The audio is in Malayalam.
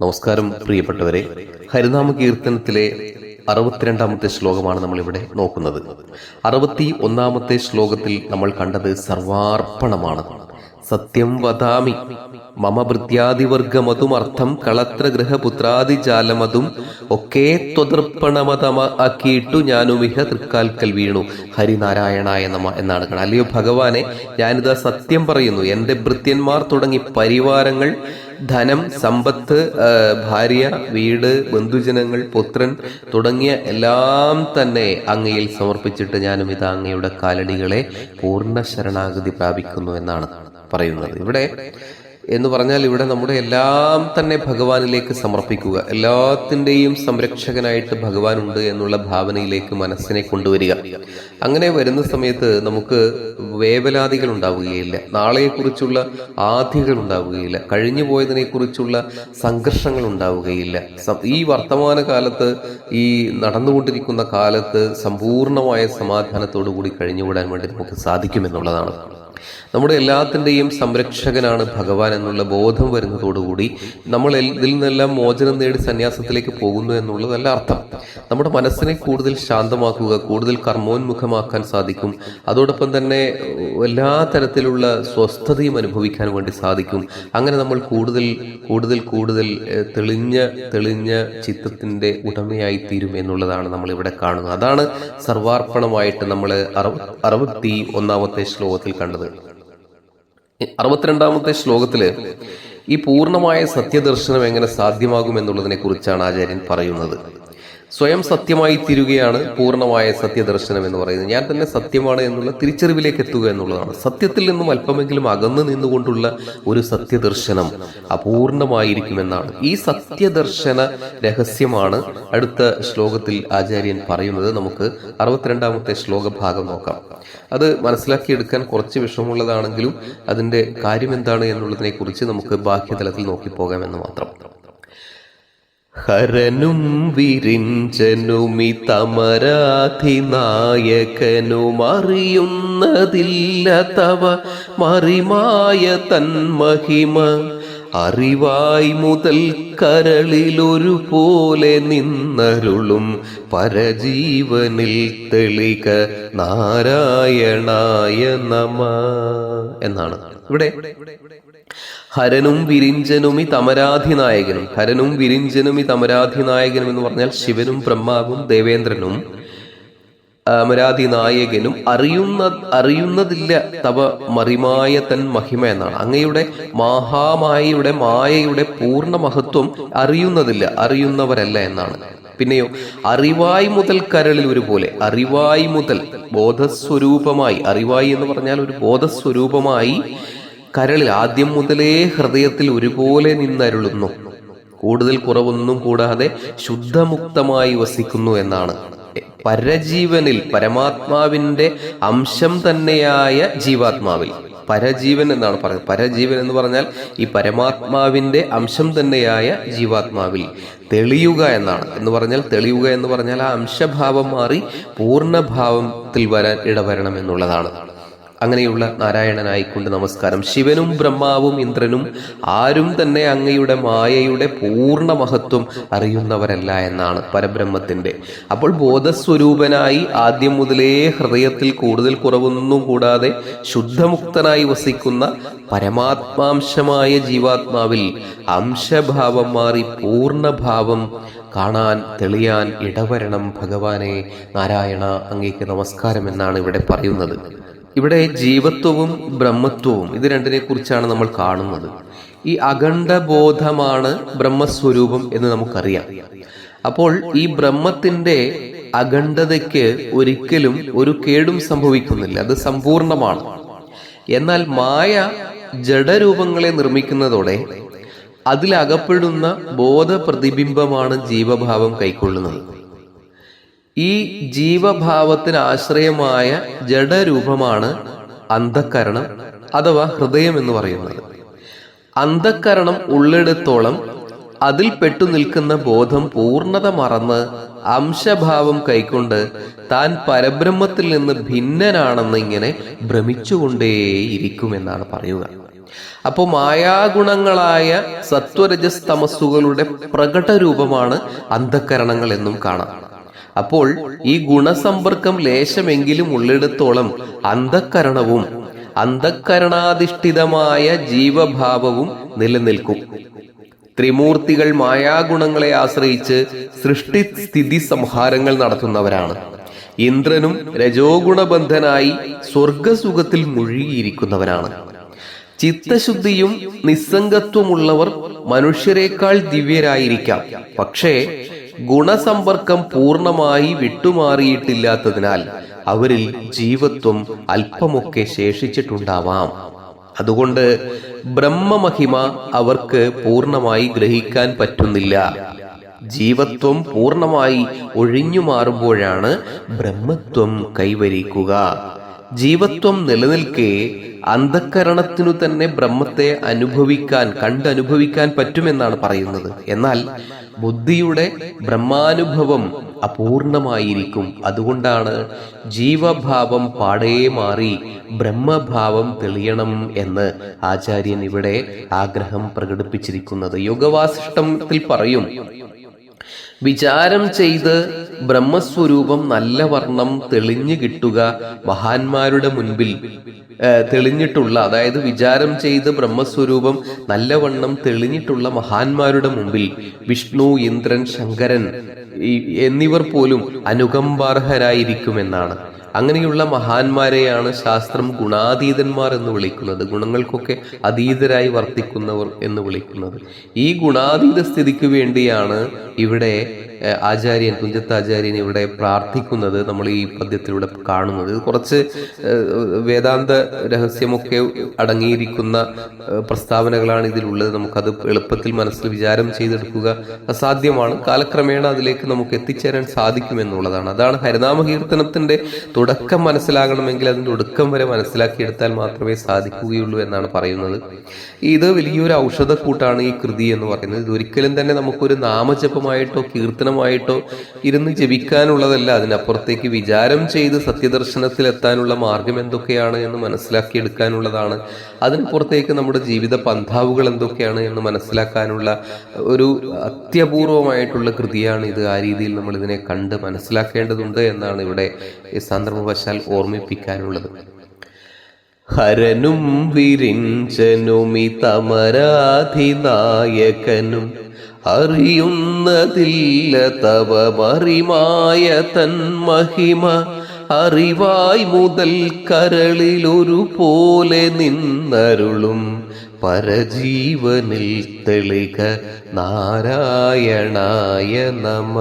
നമസ്കാരം പ്രിയപ്പെട്ടവരെ. ഹരിനാമ കീർത്തനത്തിലെ അറുപത്തിരണ്ടാമത്തെ ശ്ലോകമാണ് നമ്മൾ ഇവിടെ നോക്കുന്നത്. അറുപത്തി ഒന്നാമത്തെ ശ്ലോകത്തിൽ നമ്മൾ കണ്ടത് സർവാർപ്പണമാണ്. സത്യം വദാമി. മമ ഭൃത്യാദിവർഗമതും അർത്ഥം കളത്ര ഗൃഹപുത്രാദിജാലമതും ഒക്കെ ത്വതർപ്പണമതമ ആക്കിയിട്ടു ഞാനുമിഹ തൃക്കാൽക്കൽ വീണു. ഹരിനാരായണായ നമ എന്നാണ് അല്ലയോ ഭഗവാനെ ഞാനിതാ സത്യം പറയുന്നു. എന്റെ ഭൃത്യന്മാർ തുടങ്ങി പരിവാരങ്ങൾ ധനം സമ്പത്ത് ഭാര്യ വീട് ബന്ധുജനങ്ങൾ പുത്രൻ തുടങ്ങിയ എല്ലാം തന്നെ അങ്ങയിൽ സമർപ്പിച്ചിട്ട് ഞാനും ഇത് അങ്ങയുടെ കാലടികളെ പൂർണ ശരണാഗതി പ്രാപിക്കുന്നു എന്നാണ് പറയുന്നത്. ഇവിടെ എന്ന് പറഞ്ഞാൽ ഇവിടെ നമ്മുടെ എല്ലാം തന്നെ ഭഗവാനിലേക്ക് സമർപ്പിക്കുക. എല്ലാത്തിന്റെയും സംരക്ഷകനായിട്ട് ഭഗവാനുണ്ട് എന്നുള്ള ഭാവനയിലേക്ക് മനസ്സിനെ കൊണ്ടുവരിക. അങ്ങനെ വരുന്ന സമയത്ത് നമുക്ക് വേവലാതികൾ ഉണ്ടാവുകയില്ല. നാളെയെക്കുറിച്ചുള്ള ആധികൾ ഉണ്ടാവുകയില്ല. കഴിഞ്ഞു പോയതിനെക്കുറിച്ചുള്ള സംഘർഷങ്ങൾ ഉണ്ടാവുകയില്ല. ഈ വർത്തമാന കാലത്ത് ഈ നടന്നുകൊണ്ടിരിക്കുന്ന കാലത്ത് സമ്പൂർണമായ സമാധാനത്തോടു കൂടി കഴിഞ്ഞുകൂടാൻ വേണ്ടി നമുക്ക് സാധിക്കുമെന്നുള്ളതാണ്. നമ്മുടെ എല്ലാത്തിന്റെയും സംരക്ഷകനാണ് ഭഗവാൻ എന്നുള്ള ബോധം വരുന്നതോടുകൂടി നമ്മൾ ഇതിൽ നിന്നെല്ലാം മോചനം നേടി സന്യാസത്തിലേക്ക് പോകുന്നു എന്നുള്ളതല്ല അർത്ഥം. നമ്മുടെ മനസ്സിനെ കൂടുതൽ ശാന്തമാക്കുക കൂടുതൽ കർമ്മോന്മുഖമാക്കാൻ സാധിക്കും. അതോടൊപ്പം തന്നെ എല്ലാ തരത്തിലുള്ള സ്വസ്ഥതയും അനുഭവിക്കാൻ വേണ്ടി സാധിക്കും. അങ്ങനെ നമ്മൾ കൂടുതൽ കൂടുതൽ കൂടുതൽ തെളിഞ്ഞ തെളിഞ്ഞ ചിത്തത്തിന്റെ ഉടമയായി തീരും എന്നുള്ളതാണ് നമ്മൾ ഇവിടെ കാണുന്നത്. അതാണ് സർവാർപ്പണമായിട്ട് നമ്മൾ അറുപത്തി ഒന്നാമത്തെ ശ്ലോകത്തിൽ കണ്ടത്. അറുപത്തിരണ്ടാമത്തെ ശ്ലോകത്തിൽ ഈ പൂർണമായ സത്യദർശനം എങ്ങനെ സാധ്യമാകും എന്നുള്ളതിനെ കുറിച്ചാണ് ആചാര്യൻ പറയുന്നത്. സ്വയം സത്യമായി തീരുകയാണ് പൂർണമായ സത്യദർശനം എന്ന് പറയുന്നത്. ഞാൻ തന്നെ സത്യമാണ് എന്നുള്ള തിരിച്ചറിവിലേക്ക് എത്തുക എന്നുള്ളതാണ്. സത്യത്തിൽ നിന്നും അല്പമെങ്കിലും അകന്നു നിന്നുകൊണ്ടുള്ള ഒരു സത്യദർശനം അപൂർണമായിരിക്കുമെന്നാണ്. ഈ സത്യദർശന രഹസ്യമാണ് അടുത്ത ശ്ലോകത്തിൽ ആചാര്യൻ പറയുന്നത്. നമുക്ക് അറുപത്തിരണ്ടാമത്തെ ശ്ലോക ഭാഗം നോക്കാം. അത് മനസ്സിലാക്കിയെടുക്കാൻ കുറച്ച് വിഷമമുള്ളതാണെങ്കിലും അതിന്റെ കാര്യം എന്താണ് എന്നുള്ളതിനെ കുറിച്ച് നമുക്ക് ബാഹ്യതലത്തിൽ നോക്കിപ്പോകാമെന്ന് മാത്രം. ഹരനും വിരിഞ്ചനുമി തമരാധി നായകനും അറിയുന്നതില്ല തവ മറിമായ തന്മഹിമ അറിവായി മുതൽ കരളിലൊരു പോലെ നിന്നരുളും പരജീവനിൽ തെളിക നാരായണായ നമ എന്നാണ്. ഇവിടെ ഹരനും വിരിഞ്ചനുമി തമരാധി തമരാധിനായകനും. ഹരനും വിരിഞ്ചനുമി തമരാധി തമരാധിനായകനും എന്ന് പറഞ്ഞാൽ ശിവനും ബ്രഹ്മാവും ദേവേന്ദ്രനും അമരാധിനായകനും. അറിയുന്ന അറിയുന്നതില്ല തവ മറിമായ തൻ മഹിമ എന്നാണ്. അങ്ങയുടെ മഹാമായയുടെ മായയുടെ പൂർണ മഹത്വം അറിയുന്നതില്ല അറിയുന്നവരല്ല എന്നാണ്. പിന്നെയോ അറിവായി മുതൽ കരളിൽ ഒരുപോലെ അറിവായി മുതൽ ബോധസ്വരൂപമായി അറിവായി എന്ന് പറഞ്ഞാൽ ഒരു ബോധസ്വരൂപമായി കരളിൽ ആദ്യം മുതലേ ഹൃദയത്തിൽ ഒരുപോലെ നിന്നരുളുന്നു. കൂടുതൽ കുറവൊന്നും കൂടാതെ ശുദ്ധമുക്തമായി വസിക്കുന്നു എന്നാണ്. പരജീവനിൽ പരമാത്മാവിന്റെ അംശം തന്നെയായ ജീവാത്മാവിൽ. പരജീവൻ എന്നാണ് പറയുന്നത്. പരജീവൻ എന്ന് പറഞ്ഞാൽ ഈ പരമാത്മാവിന്റെ അംശം തന്നെയായ ജീവാത്മാവിൽ. തെളിയുക എന്നാണ്. എന്ന് പറഞ്ഞാൽ തെളിയുക എന്ന് പറഞ്ഞാൽ ആ അംശഭാവം മാറി പൂർണഭാവത്തിൽ വരാൻ ഇടവരണം എന്നുള്ളതാണ്. അങ്ങനെയുള്ള നാരായണനായിക്കൊണ്ട് നമസ്കാരം. ശിവനും ബ്രഹ്മാവും ഇന്ദ്രനും ആരും തന്നെ അങ്ങയുടെ മായയുടെ പൂർണ മഹത്വം അറിയുന്നവരല്ല എന്നാണ് പരബ്രഹ്മത്തിന്റെ. അപ്പോൾ ബോധസ്വരൂപനായി ആദ്യം മുതലേ ഹൃദയത്തിൽ കൂടുതൽ കുറവൊന്നും കൂടാതെ ശുദ്ധമുക്തനായി വസിക്കുന്ന പരമാത്മാംശമായ ജീവാത്മാവിൽ അംശഭാവം മാറി പൂർണഭാവം കാണാൻ തെളിയാൻ ഇടവരണം ഭഗവാനെ. നാരായണ അങ്ങേക്ക് നമസ്കാരം എന്നാണ് ഇവിടെ പറയുന്നത്. ഇവിടെ ജീവത്വവും ബ്രഹ്മത്വവും ഇത് രണ്ടിനെ കുറിച്ചാണ് നമ്മൾ കാണുന്നത്. ഈ അഖണ്ഡ ബോധമാണ് ബ്രഹ്മസ്വരൂപം എന്ന് നമുക്കറിയാം. അപ്പോൾ ഈ ബ്രഹ്മത്തിന്റെ അഖണ്ഡതയ്ക്ക് ഒരിക്കലും ഒരു കേടും സംഭവിക്കുന്നില്ല. അത് സമ്പൂർണമാണ്. എന്നാൽ മായ ജഡരൂപങ്ങളെ നിർമ്മിക്കുന്നതോടെ അതിലകപ്പെടുന്ന ബോധപ്രതിബിംബമാണ് ജീവഭാവം കൈക്കൊള്ളുന്നത്. ഈ ജീവഭാവത്തിന് ആശ്രയമായ ജഡരൂപമാണ് അന്ധക്കരണം അഥവാ ഹൃദയം എന്ന് പറയുന്നത്. അന്ധക്കരണം ഉള്ളിടത്തോളം അതിൽ പെട്ടു നിൽക്കുന്ന ബോധം പൂർണത മറന്ന് അംശഭാവം കൈക്കൊണ്ട് താൻ പരബ്രഹ്മത്തിൽ നിന്ന് ഭിന്നനാണെന്ന് ഇങ്ങനെ ഭ്രമിച്ചുകൊണ്ടേയിരിക്കുമെന്നാണ് പറയുക. അപ്പോൾ മായാഗുണങ്ങളായ സത്വരജസ്തമസ്സുകളുടെ പ്രകട രൂപമാണ് അന്ധക്കരണങ്ങൾ എന്നും കാണാം. അപ്പോൾ ഈ ഗുണസമ്പർക്കം ലേശമെങ്കിലും ഉള്ളിടത്തോളം അന്ധക്കരണവും അന്ധക്കരണാധിഷ്ഠിതമായ ജീവഭാവവും നിലനിൽക്കും. ത്രിമൂർത്തികൾ മായാഗുണങ്ങളെ ആശ്രയിച്ച് സൃഷ്ടി സ്ഥിതി സംഹാരങ്ങൾ നടത്തുന്നവരാണ്. ഇന്ദ്രനും രജോഗുണബന്ധനായി സ്വർഗസുഖത്തിൽ മുഴുകിയിരിക്കുന്നവരാണ്. ചിത്തശുദ്ധിയും നിസ്സംഗത്വമുള്ളവർ മനുഷ്യരെക്കാൾ ദിവ്യരായിരിക്കാം. പക്ഷേ ഗുണസമ്പർക്കം പൂർണമായി വിട്ടുമാറിയിട്ടില്ലാത്തതിനാൽ അവരിൽ ജീവത്വം അല്പമൊക്കെ ശേഷിച്ചിട്ടുണ്ടാവാം. അതുകൊണ്ട് ബ്രഹ്മമഹിമ അവർക്ക് പൂർണമായി ഗ്രഹിക്കാൻ പറ്റുന്നില്ല. ജീവത്വം പൂർണമായി ഒഴിഞ്ഞു മാറുമ്പോഴാണ് ബ്രഹ്മത്വം കൈവരിക്കുക. ജീവത്വം നിലനിൽക്കെ അന്ധക്കരണത്തിനു തന്നെ ബ്രഹ്മത്തെ അനുഭവിക്കാൻ കണ്ടനുഭവിക്കാൻ പറ്റുമെന്നാണ് പറയുന്നത്. എന്നാൽ ബുദ്ധിയുടെ ബ്രഹ്മാനുഭവം അപൂർണമായിരിക്കും. അതുകൊണ്ടാണ് ജീവഭാവം പാടേ മാറി ബ്രഹ്മഭാവം തെളിയണം എന്ന് ആചാര്യൻ ഇവിടെ ആഗ്രഹം പ്രകടിപ്പിച്ചിരിക്കുന്നത്. യോഗവാസിഷ്ടത്തിൽ പറയും വിചാരം ചെയ്ത് ബ്രഹ്മസ്വരൂപം നല്ല വർണം തെളിഞ്ഞു കിട്ടുക മഹാന്മാരുടെ മുൻപിൽ തെളിഞ്ഞിട്ടുള്ള അതായത് വിചാരം ചെയ്ത് ബ്രഹ്മസ്വരൂപം നല്ലവണ്ണം തെളിഞ്ഞിട്ടുള്ള മഹാന്മാരുടെ മുമ്പിൽ വിഷ്ണു ഇന്ദ്രൻ ശങ്കരൻ എന്നിവർ പോലും അനുകമ്പാർഹരായിരിക്കുമെന്നാണ്. അങ്ങനെയുള്ള മഹാന്മാരെയാണ് ശാസ്ത്രം ഗുണാതീതന്മാർ എന്ന് വിളിക്കുന്നത്. ഗുണങ്ങൾക്കൊക്കെ അതീതരായി വർത്തിക്കുന്നവർ എന്ന് വിളിക്കുന്നത്. ഈ ഗുണാതീത സ്ഥിതിക്ക് വേണ്ടിയാണ് ഇവിടെ ആചാര്യൻ തുഞ്ചത്ത് ആചാര്യൻ ഇവിടെ പ്രാർത്ഥിക്കുന്നത് നമ്മൾ ഈ പദ്യത്തിലൂടെ കാണുന്നത്. കുറച്ച് വേദാന്ത രഹസ്യമൊക്കെ അടങ്ങിയിരിക്കുന്ന പ്രസ്താവനകളാണ് ഇതിലുള്ളത്. നമുക്കത് എളുപ്പത്തിൽ മനസ്സിൽ വിചാരം ചെയ്തെടുക്കുക അസാധ്യമാണ്. കാലക്രമേണ അതിലേക്ക് നമുക്ക് എത്തിച്ചേരാൻ സാധിക്കുമെന്നുള്ളതാണ്. അതാണ് ഹരിനാമ കീർത്തനത്തിന്റെ തുടക്കം മനസ്സിലാകണമെങ്കിൽ അതിന്റെ ഒടുക്കം വരെ മനസ്സിലാക്കിയെടുത്താൽ മാത്രമേ സാധിക്കുകയുള്ളൂ എന്നാണ് പറയുന്നത്. ഇത് വലിയൊരു ഔഷധക്കൂട്ടാണ് ഈ കൃതി എന്ന് പറയുന്നത്. ഇത് ഒരിക്കലും തന്നെ നമുക്കൊരു നാമജപമായിട്ടോ കീർത്തനമായിട്ടോ ഇരുന്ന് ജപിക്കാനുള്ളതല്ല. അതിനപ്പുറത്തേക്ക് വിചാരം ചെയ്ത് സത്യദർശനത്തിൽ എത്താനുള്ള മാർഗം എന്തൊക്കെയാണ് എന്ന് മനസ്സിലാക്കിയെടുക്കാനുള്ളതാണ്. അതിനപ്പുറത്തേക്ക് നമ്മുടെ ജീവിത പന്ഥാവുകൾ എന്തൊക്കെയാണ് എന്ന് മനസ്സിലാക്കാനുള്ള ഒരു അത്യപൂർവമായിട്ടുള്ള കൃതിയാണ് ഇത്. ആ രീതിയിൽ നമ്മൾ ഇതിനെ കണ്ട് മനസ്സിലാക്കേണ്ടതുണ്ട് എന്നാണ് ഇവിടെ സന്ദർഭവശാൽ ഓർമ്മിപ്പിക്കാനുള്ളത്. ഹരനും വിരിഞ്ചനുമി തമരാധിനായകനും അറിയുന്നതില്ല തവ മറിമായ തന്മഹിമ അറിവായി മുതൽ കരളിലൊരു പോലെ നിന്നരുളും. പരജീവനിൽ തെളിക നാരായണായ നമ.